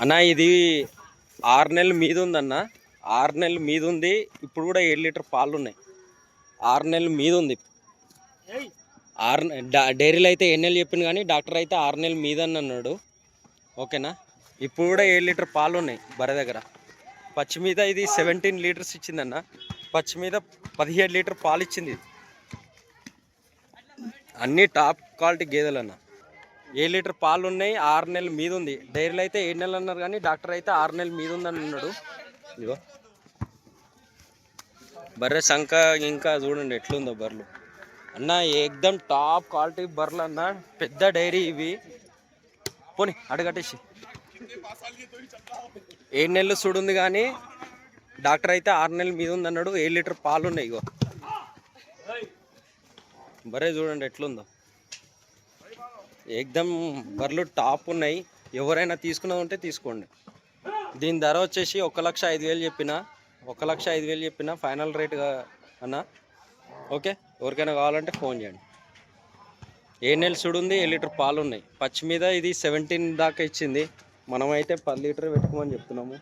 అన్న ఇది ఆరు నెలల మీద ఉందన్న ఆరు నెలల మీద ఉంది ఇప్పుడు కూడా ఏడు లీటర్ పాలు ఉన్నాయి ఆరు నెలల మీద ఉంది ఆరు డైరీలో అయితే ఎన్ని నెలలు చెప్పింది కానీ డాక్టర్ అయితే ఆరు నెలల మీద అని అన్నాడు ఓకేనా? ఇప్పుడు కూడా ఏడు లీటర్ పాలు ఉన్నాయి బర్రె దగ్గర. పచ్చి మీద ఇది సెవెంటీన్ లీటర్స్ ఇచ్చిందన్న. పచ్చి మీద పదిహేడు లీటర్ పాలు ఇచ్చింది ఇది. అన్ని టాప్ క్వాలిటీ గేదెలు అన్న ఏ లీటర్ పాలు ఉన్నాయి ఆరు నెలల మీద ఉంది డైరీలో అయితే ఏడు నెలలు అన్నారు కానీ డాక్టర్ అయితే ఆరు నెలల మీద ఉందని అన్నాడు. ఇదిగో. బర్రె సంఖ ఇంకా చూడండి ఎట్లుందో బర్రెలు. అన్న ఎగ్దమ్ టాప్ క్వాలిటీ బర్రెలు అన్న పెద్ద డైరీ ఇవి. పోనీ అడగట్టేసి. ఏడు నెలలు చూడుంది కానీ డాక్టర్ అయితే ఆరు నెలల మీద ఉంది అన్నాడు. ఏడు లీటర్ పాలు ఉన్నాయి ఇగో బరే చూడండి ఎట్లుందో. ఎక్దమ్ బర్రెలు టాప్ ఉన్నాయి. ఎవరైనా తీసుకున్నది ఉంటే తీసుకోండి. దీని ధర వచ్చేసి ఒక లక్ష ఐదు వేలు చెప్పిన ఒక లక్ష ఐదు వేలు చెప్పిన ఫైనల్ రేట్ అన్న. ఓకే? ఎవరికైనా కావాలంటే ఫోన్ చేయండి. ఏ నెల సుడుంది ఏ లీటర్ పాలు ఉన్నాయి? పచ్చి మీద ఇది సెవెంటీన్ దాకా ఇచ్చింది. మనమైతే పది లీటర్ పెట్టుకోమని చెప్తున్నాము.